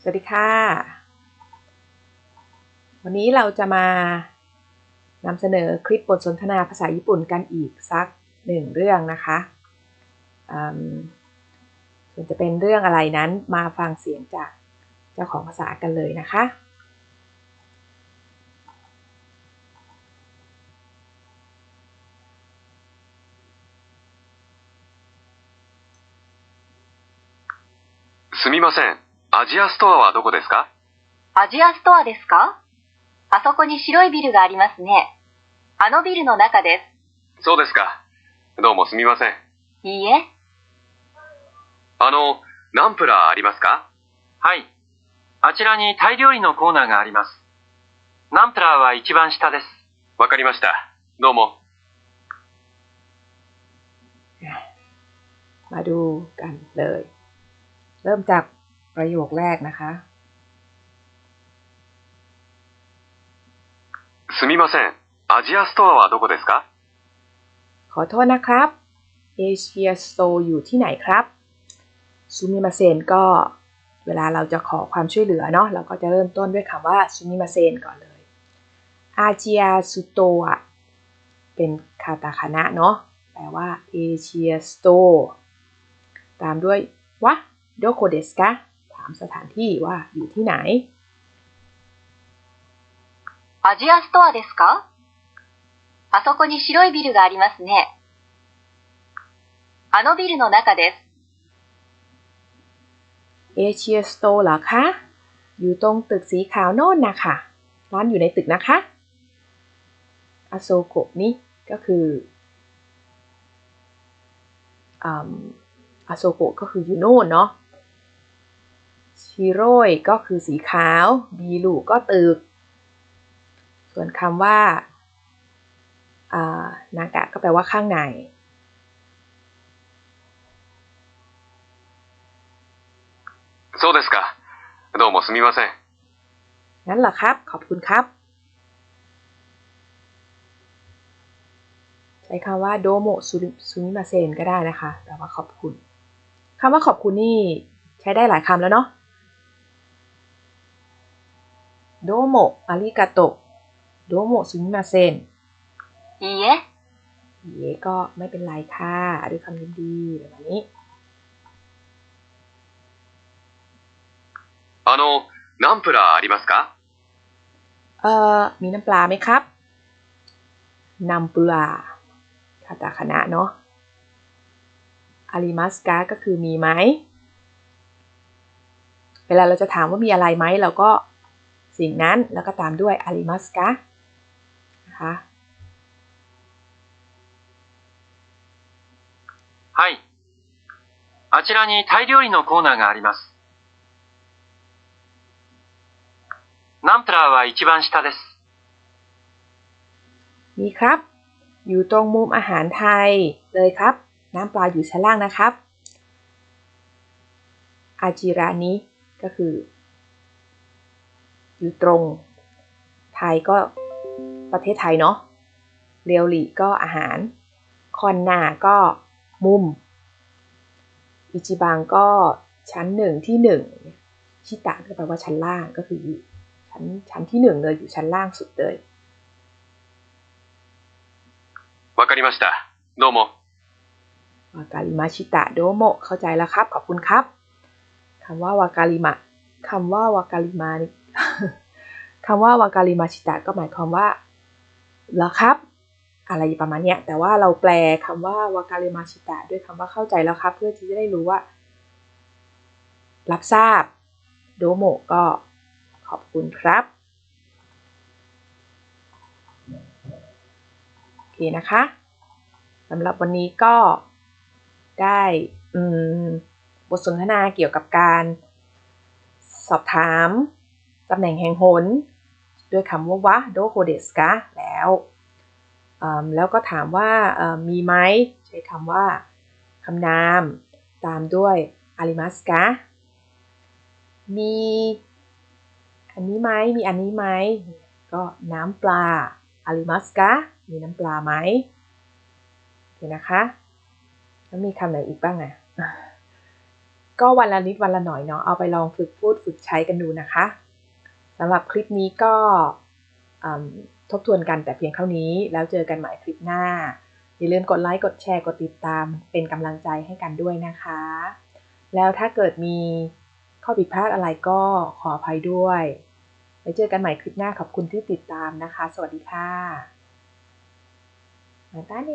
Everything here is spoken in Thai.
สวัสดีค่ะ วันนี้เราจะมานำเสนอคลิปบทสนทนาภาษาญี่ปุ่นกันอีกสักหนึ่งเรื่องนะคะอืมส่วนจะเป็นเรื่องอะไรนั้นมาฟังเสียงจากเจ้าของภาษากันเลยนะคะ すみません。 アジアストアはどこですかアジアストアですかあそこに白いビルがありますね。あのビルの中でそうですか。どうもすみません。す。いいえ、あの、ナンプラーありますかはい。あちらにタイ料理のコーナーがあります。ナンプラーは一番下です。わかりました。どうも。 มาดูกันเลย เริ่มจาก ประโยคแรกนะคะ すみません。アジアストアはどこですか ขอโทษนะครับเอเชียสโตอยู่ที่ไหนครับซูมิมาเซนก็เวลาเราจะขอความช่วยเหลือเนาะเราก็จะเริ่มต้นด้วยคำว่าซูมิมาเซนก่อนเลยอาเจียสุโตะเป็นคาตาคานะเนาะแปลว่าเอเชียสโตตามด้วยวะโดโคเดสกะ ถามสถานที่ว่าอยู่ที่ไหน アジアストアですかあそこに白いビルがありますね。あのビルの中です。 เอเชียสโตเหรอคะ อยู่ตรงตึกสีขาวโน่นนะคะร้านอยู่ในตึกนะคะอาโซโกะนี่ก็คืออาโซโกะก็คืออยู่โน่นเนาะ ชิโร่ก็คือสีขาว บีลูก็ตึก ส่วนคำว่านากะก็แปลว่าข้างในそうですか。どうもすみません。งั้นแหละครับ ขอบคุณครับ ใช้คำว่าโดโมซูมิมาเซนก็ได้นะคะ แปลว่าขอบคุณคำว่าขอบคุณนี่ใช้ได้หลายคำแล้วเนาะ โดโมอาริกาโตโดโมซูมิมาเซน いいえ、เยก็ไม่เป็นไรค่ะด้วยคำยินดีแบบนี้ あの、ナンプラーありますか เอ่อ มีน้ำปลาไหมครับน้ำปลาคาตาคณะเนาะอาริมัสกาก็คือมีไหม เวลาเราจะถามว่ามีอะไรไหม เราก็ สิ่งนั้นแล้วก็ตามด้วยอาริมัสกานะคะ はい。あちらにタイ料理のコーナーがあります。ナンプラーは一番下です。 มีครับ อยู่ตรงมุมอาหารไทยเลยครับ น้ำปลาอยู่ชั้นล่างนะครับ อาจิรานิก็คือ อีตรง ไทยก็ประเทศไทยเนาะเรียวหลีก็อาหาร คอนนาก็มุม อิจิบังก็ชั้นหนึ่งที่หนึ่งชิตะก็แปลว่าชั้นล่างก็คืออยู่ชั้นชั้นที่หนึ่งเลยอยู่ชั้นล่างสุดเลยわかりましたどうもวากาลิมาชิตะโดโมเข้าใจแล้วครับ ขอบคุณครับคำว่าวากาลิมะคำว่าวากาลิมา คำว่าวากาลิมาชิตะก็หมายความว่าเหรอครับ อะไรประมาณเนี้ยแต่ว่าเราแปลคำว่าวากาลิมาชิตะด้วยคำว่าเข้าใจแล้วครับ เพื่อที่จะได้รู้ว่า รับทราบโดโมก็ขอบคุณครับโอเคนะคะสำหรับวันนี้ก็ได้บทสนทนาเกี่ยวกับการสอบถาม ตำแหน่งแห่งหน ด้วยคำว่าวะโดโคเดสกะแล้วแล้วก็ถามว่ามีไหมใช้คำว่าคำนามตามด้วยอาริมัสกะมีอันนี้ไหมมีอันนี้ไหมก็น้ำปลาอาริมัสกะมีน้ำปลาไหมโอเคนะคะแล้วมีคำไหนอีกบ้างอะก็วันละนิดวันละหน่อยเนาะเอาไปลองฝึกพูดฝึกใช้กันดูนะคะ สำหรับคลิปนี้ก็ทบทวนกันแต่เพียงเท่านี้ แล้วเจอกันใหม่คลิปหน้า อย่าลืมกดไลค์ กดแชร์ กดติดตาม เป็นกำลังใจให้กันด้วยนะคะ แล้วถ้าเกิดมีข้อผิดพลาดอะไรก็ขออภัยด้วยไว้เจอกันใหม่คลิปหน้าขอบคุณที่ติดตามนะคะ สวัสดีค่ะมาตาเน